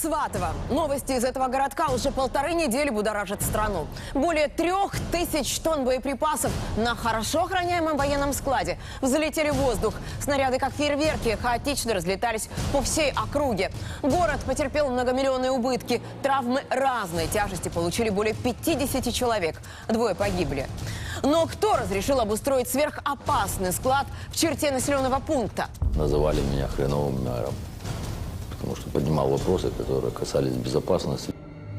Сватово. Новости из этого городка уже полторы недели будоражат страну. Более трех тысяч тонн боеприпасов на хорошо охраняемом военном складе взлетели в воздух. Снаряды, как фейерверки, хаотично разлетались по всей округе. Город потерпел многомиллионные убытки. Травмы разной тяжести получили более 50 человек. Двое погибли. Но кто разрешил обустроить сверхопасный склад в черте населенного пункта? называли меня хреновым мэром, потому что поднимал вопросы, которые касались безопасности.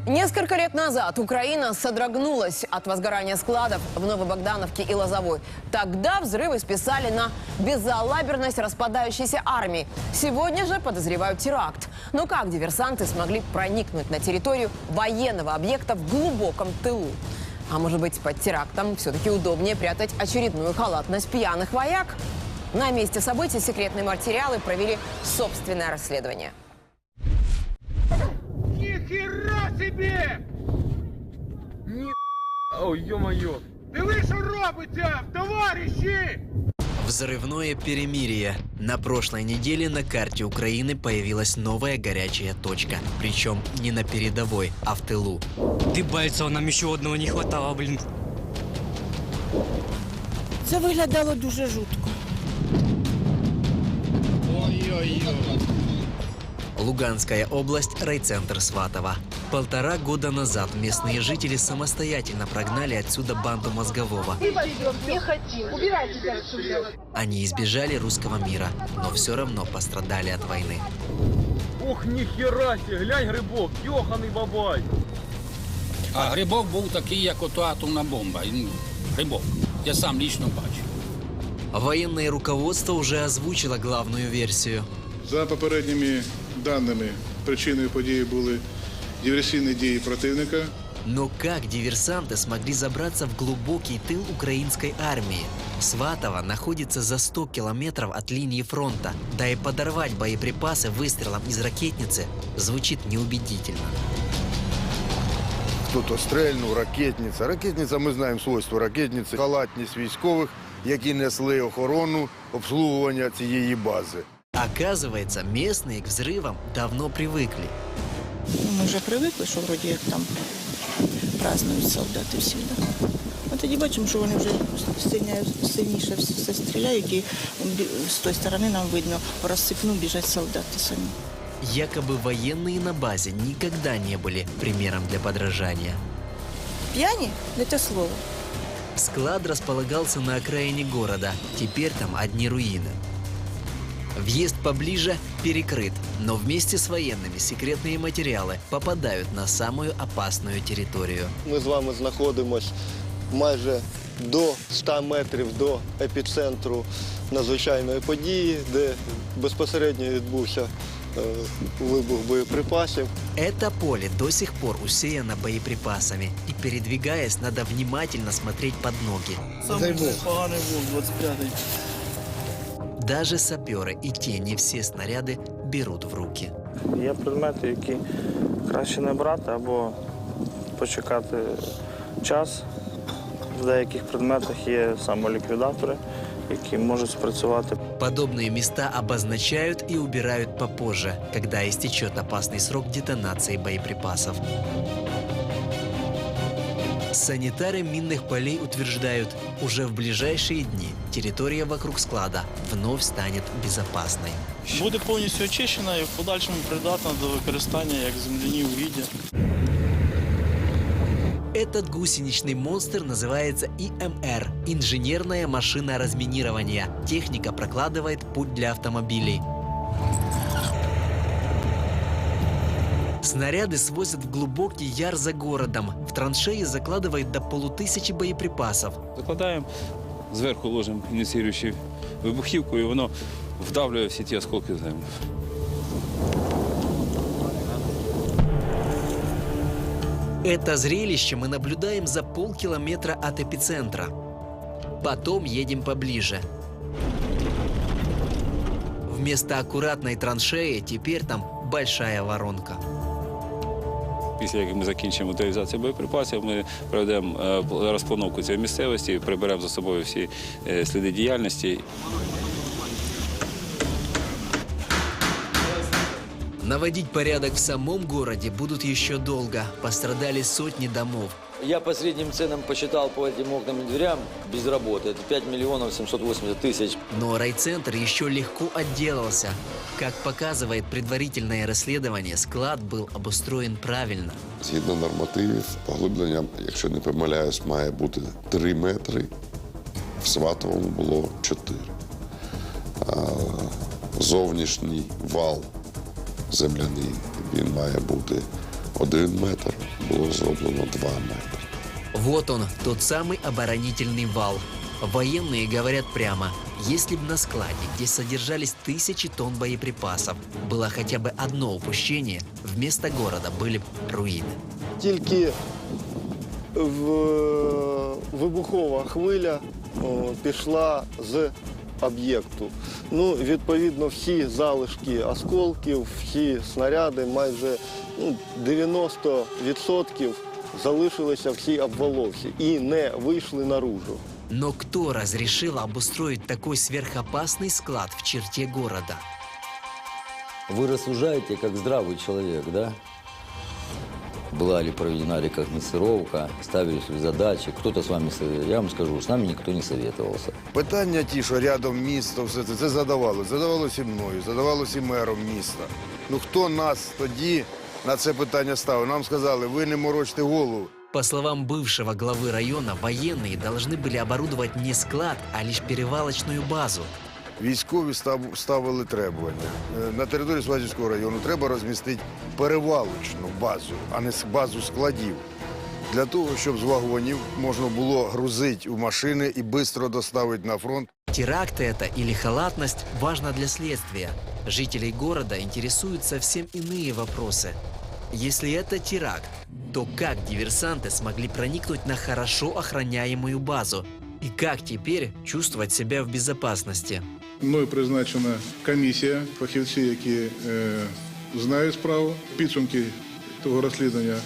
Несколько лет назад Украина содрогнулась от возгорания складов в Новобогдановке и Лозовой. Тогда взрывы списали на безалаберность распадающейся армии. Сегодня же подозревают теракт. Но как диверсанты смогли проникнуть на территорию военного объекта в глубоком тылу? А может быть, под терактом все-таки удобнее прятать очередную халатность пьяных вояк? На месте событий секретные материалы провели собственное расследование. Ніхіра собі! Ні... Ой, ё-моё! Диви, що робиться, товариші! Взрывное перемирие. На прошлой неделе на карте Украины появилась новая горячая точка. Причем не на передовой, а в тылу. Дебальцева нам ще одного не хватало, блін. Це виглядало дуже жутко. Луганская область, райцентр Сватова. Полтора года назад местные жители самостоятельно прогнали отсюда банду мозгового. Не хотим. Убирайтесь отсюда. Они избежали русского мира, но все равно пострадали от войны. Ух, ніхіра сі, глянь грибок, йоханий бабай! А грибок був такий, як ото атомна бомба. Він- Грибок. Я сам лічно бачив. Военное руководство уже озвучило главную версию. За попередніми даними, причиною події були диверсійні дії противника. Но как диверсанты смогли забраться в глубокий тыл украинской армии? Сватово находится за 100 километров от линии фронта. Да и подорвать боеприпасы выстрелом из ракетницы звучит неубедительно. Хто-то стрельнув, ракетниця. Ракетниця, ми знаємо свойство ракетниці, халатність військових, які несли охорону обслуговування цієї бази. Оказывается, местные к взрывам давно привыкли. Ну, Ми вже привикли, що вроді як там празднують солдати всі. Да? А тоді бачимо, що вони вже сильня- сильніше все все стріляють, і бі- з тої сторони нам видно, по розсипну біжать солдати самі. Якобы военные на базе никогда не были примером для подражания. П'яні не те слово. Склад располагался на окраине города. Теперь там одни руины. Въезд поближе перекрыт, но вместе с военными секретные материалы попадают на самую опасную территорию. Ми з вами знаходимось майже до 100 метрів до епіцентру надзвичайної події, де безпосередньо відбувся е, вибух боєприпасів. Это поле до сих пор усеяно боеприпасами, и передвигаясь, надо внимательно смотреть под ноги. Даже саперы и те не все снаряды берут в руки. Є предмети, які краще не брати або почекати час. В деяких предметах є самоліквідатори, які можуть спрацювати. Подобные места обозначают и убирают попозже, когда истечет опасный срок детонации боеприпасов. Санитары минных полей утверждают, уже в ближайшие дни территория вокруг склада вновь станет безопасной. Буде повністю очищена і в подальшому придатна до використання як земляні угіддя. Этот гусеничный монстр называется ИМР – инженерная машина разминирования. Техника прокладывает путь для автомобилей. Снаряды свозят в глубокий яр за городом. В траншеи закладывает до полутысячи боеприпасов. Закладаємо, зверху ложимо ініціюючи вибухівку, і воно вдавлює всі ті осколки в землю. Это зрелище мы наблюдаем за полкилометра от эпицентра. Потом едем поближе. Вместо аккуратной траншеи теперь там большая воронка. Після як ми закінчимо утилізацію боєприпасів, ми проведемо розпановку розплановку цієї місцевості, приберемо за собою всі е, сліди діяльності. Наводить порядок в самом городе будут еще долго. Пострадали сотни домов. Я по средним ценам посчитал по этим окнам и дверям без работы. Это 5 миллионов 780 тысяч. Но райцентр еще легко отделался. Как показывает предварительное расследование, склад был обустроен правильно. Згідно нормативів, поглиблення, якщо не помиляюсь, має бути 3 метри. В Сватовому було 4. А зовнішній вал земляний, він має бути 1 метр, було зроблено 2 метри. Вот он, тот самый оборонительный вал. Военные говорят прямо, если бы на складе, где содержались тысячи тонн боеприпасов, было хотя бы одно упущение, вместо города были б руины. Тільки в- вибухова хвиля о, пішла з об'єкту. Ну, відповідно, всі залишки осколків, всі снаряди, майже ну, 90% залишилися в цій обваловці і не вийшли наружу. Но кто разрешил обустроить такой сверхопасный склад в черте города? Вы рассуждаете как здравый человек, да? Была ли проведена рекогносцировка, ставились ли задачи, кто-то с вами, сове- я вам скажу, с нами никто не советовался. Питання ті, що рядом місто, все це, це задавалося. Задавалося і мною, задавалося і мером міста. Ну хто нас тоді на це питання ставив? Нам сказали, ви не морочте голову. По словам бывшего главы района, военные должны были оборудовать не склад, а лишь перевалочную базу. Військові став- ставили требування. Е, На території Сватівського району треба розмістити перевалочну базу, а не с- базу складів. Для того, щоб з вагонів можна було грузити у машини і швидко доставити на фронт. Теракт это или халатность важно для следствия. Жителей города интересуют совсем иные вопросы. Если это теракт, то как диверсанты смогли проникнуть на хорошо охраняемую базу? И как теперь чувствовать себя в безопасности? Мною призначена комісія, фахівці, які е, знають справу. Підсумки того розслідування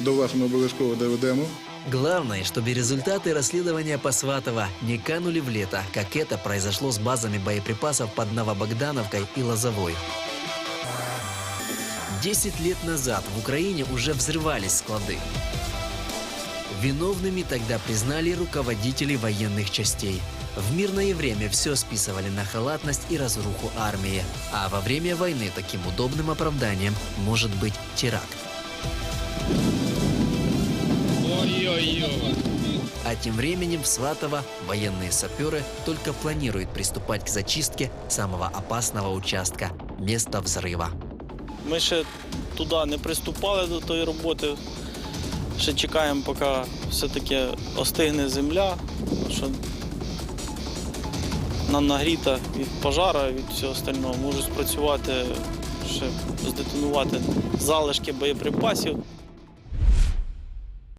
до вас ми обов'язково доведемо. Главное, чтобы результаты расследования по Сватово не канули в лето, как это произошло с базами боеприпасов под Новобогдановкой и Лозовой. Десять лет назад в Украине уже взрывались склады. Виновными тогда признали руководители военных частей. В мирное время все списывали на халатность и разруху армии, а во время войны таким удобным оправданием может быть теракт. А тем временем в Сватово военные саперы только планируют приступать к зачистке самого опасного участка – места взрыва. Ми ще туди не приступали до тої роботи. Ще чекаємо, поки все-таки остигне земля, що нам нагріта від пожара, від всього остального. Можуть спрацювати, ще здетонувати залишки боєприпасів.